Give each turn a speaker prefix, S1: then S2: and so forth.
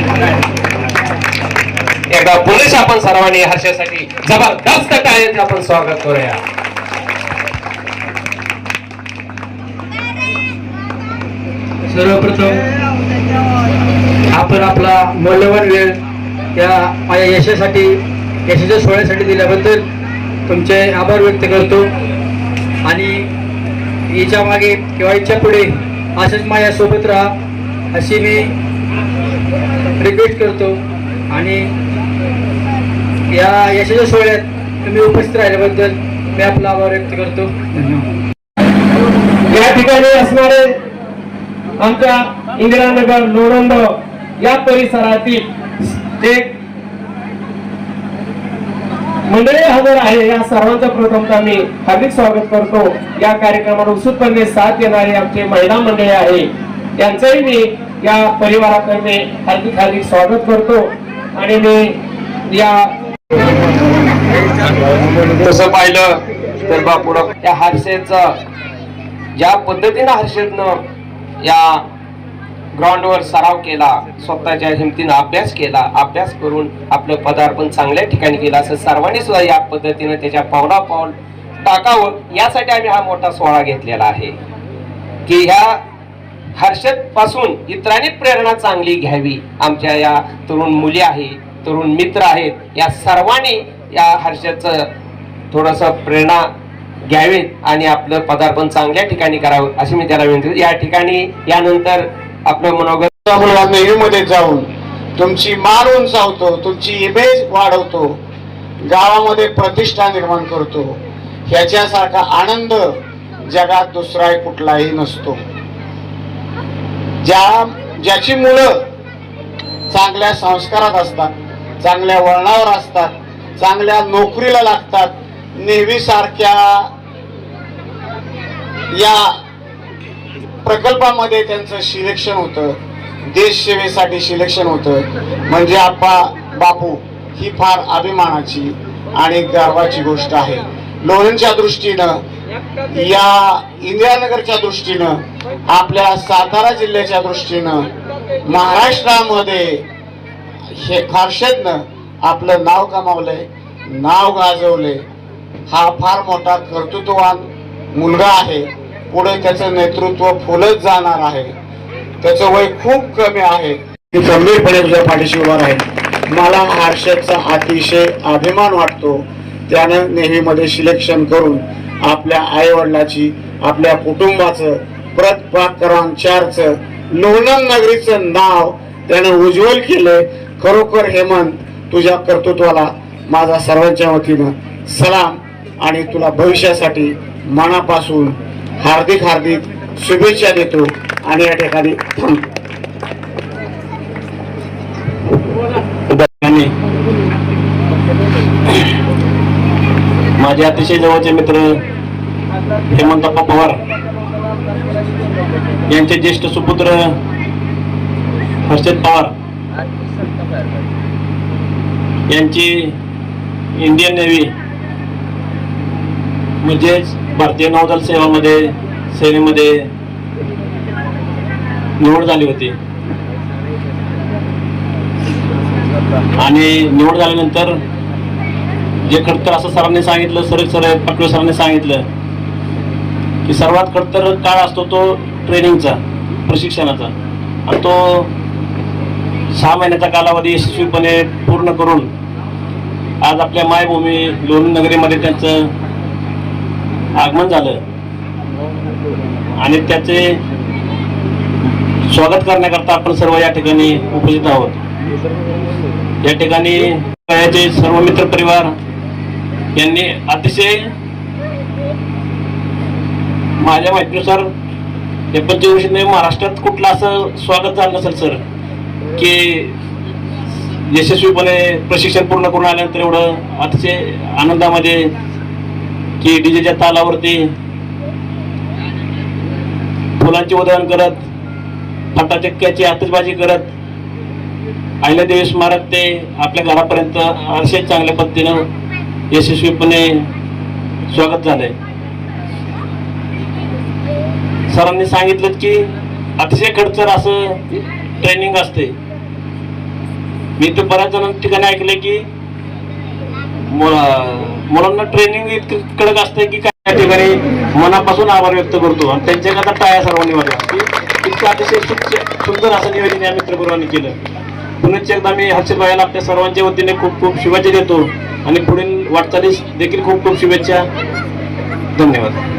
S1: जोरदार आपण सर्वांनी हर्षासाठी जबरदस्त टाळ्यांचे आपण स्वागत करूया.
S2: सर्वप्रथम आपण आपला मौल्यवान वेळ या माझ्या यशासाठी यशाच्या सोहळ्यासाठी दिल्याबद्दल तुमचे आभार व्यक्त करतो. आणि हिच्या मागे किंवा हिच्या पुढे असंच माझ्यासोबत राहा अशी मी रिपीट करतो. आणि या यशाच्या सोहळ्यात तुम्ही उपस्थित राहिल्याबद्दल मी आपला आभार व्यक्त करतो. धन्यवाद
S1: या ठिकाणी असणारे आमच्या इंदिरानगर लोणंद या परिसरातील एक मंडळी हजर आहे या सर्वांचं प्रथमता मी हार्दिक स्वागत करतो. या कार्यक्रमाला उत्सुकपणे साथ देणारे आमचे महिला मंडळी आहे. यांचंही मी या परिवाराकडे हार्दिक हार्दिक स्वागत करतो आणि मी या तसं पाहिलं तर बापुढं त्या हर्षेचं ज्या पद्धतीनं हर्षेतनं या ग्राउंडवर सराव केला स्वतःच्या हिमतीनं अभ्यास केला अभ्यास करून आपलं पदार्पण चांगल्या ठिकाणी केलं असं सर्वांनी सुद्धा या पद्धतीनं त्याच्या पावला पाऊल टाकावं यासाठी आम्ही हा मोठा सोहळा घेतलेला आहे. की ह्या हर्षदपासून इतरांनी प्रेरणा चांगली घ्यावी. आमच्या या तरुण मुली आहेत तरुण मित्र आहेत या सर्वांनी या हर्षदचं थोडस प्रेरणा घ्यावीत आणि आपलं पदार्पण चांगल्या ठिकाणी करावं अशी मी त्याला विनंती या ठिकाणी यानंतर आपलं मनोगत
S3: मुलगा जाऊन तुमची मान उंचावतो तुमची इमेज वाढवतो गावामध्ये प्रतिष्ठा निर्माण करतो. ह्याच्यासारखा आनंद जगात दुसरा कुठलाही नसतो. ज्या ज्याची मुलं चांगल्या संस्कारात असतात चांगल्या वळणावर असतात चांगल्या नोकरीला लागतात नेहमीसारख्या या प्रकल्पामध्ये त्यांचं सिलेक्शन होतं देश सेवेसाठी सिलेक्शन होतं. म्हणजे आप्पा बापू ही फार अभिमानाची आणि गर्वाची गोष्ट आहे. लोणच्या दृष्टीनं या इंदिरानगरच्या दृष्टीनं आपल्या सातारा जिल्ह्याच्या दृष्टीनं महाराष्ट्रामध्ये हे फारशेतनं आपलं नाव कमावलंय नाव गाजवले हा फार मोठा कर्तृत्ववान मुलगा आहे. पुढे त्याचं नेतृत्व फुलत जाणार आहे. त्याचं वय खूप कमी आहे. ती गंभीरपणे तुझ्या पाठीशी उभा राहील मला हर्षदचा अतिशय अभिमान वाटतो. त्यानं नेहमीमध्ये सिलेक्शन करून आपल्या आईवडिलाची आपल्या कुटुंबाचं प्रत पाक लोणंद नगरीचं नाव त्यानं उज्ज्वल केलं खरोखर हेमंत तुझ्या कर्तृत्वाला माझा सर्वांच्या वतीनं सलाम आणि तुला भविष्यासाठी मनापासून हार्दिक हार्दिक शुभेच्छा देतो आणि या ठिकाणी
S4: माझे अतिशय जवळचे मित्र हेमंतप्पा पवार यांचे ज्येष्ठ सुपुत्र हर्षद पवार यांची इंडियन नेव्ही म्हणजेच भारतीय नौदल सेवामध्ये सेवेमध्ये निवड झाली होती. आणि निवड झाल्यानंतर जे खडतर असं सरांनी सांगितलं सर सर पटवे सरांनी सांगितलं की सर्वात खडतर काळ असतो तो ट्रेनिंगचा प्रशिक्षणाचा. आणि तो सहा महिन्याचा कालावधी यशस्वीपणे पूर्ण करून आज आपल्या मायभूमी लोणी नगरीमध्ये त्यांचं आगमन झालं. आणि त्याचे स्वागत करण्याकरता आपण सर्व या ठिकाणी उपस्थित आहोत. या ठिकाणी वयाचे सर्व मित्र परिवार यांनी अतिशय माझ्या माहितीनुसार एकोणतीस दिवशी म्हणजे महाराष्ट्रात कुठलं असं स्वागत झालं नसेल सर? की यशस्वीपणे प्रशिक्षण पूर्ण करून आल्यानंतर एवढं अतिशय आनंदामध्ये की डीजेच्या तालावरती फुलांचे उदाहरण करत फटाचक्क्याची आतषबाजी करत अहिल्यादेवी स्मारक ते आपल्या घरापर्यंत अतिशय चांगल्या पद्धतीनं यशस्वीपणे स्वागत झालंय. सरांनी सांगितलं की अतिशय खडचर असं ट्रेनिंग असते. मी तर बऱ्याच जण ठिकाणी ऐकलंय की मुलांना ट्रेनिंग इतकं कडक असते की काही ठिकाणी मनापासून आभार व्यक्त करतो. आणि त्यांच्याकरता टाळ्या सर्वांनी वाजवा इतकं अतिशय सुंदर असं नियोजन या मित्रगुरुवांनी केलं. पुनश्च एकदा मी हर्षभाईला आपल्या सर्वांच्या वतीने खूप खूप शुभेच्छा देतो. आणि पुढील वाटचालीस देखील खूप खूप शुभेच्छा. धन्यवाद.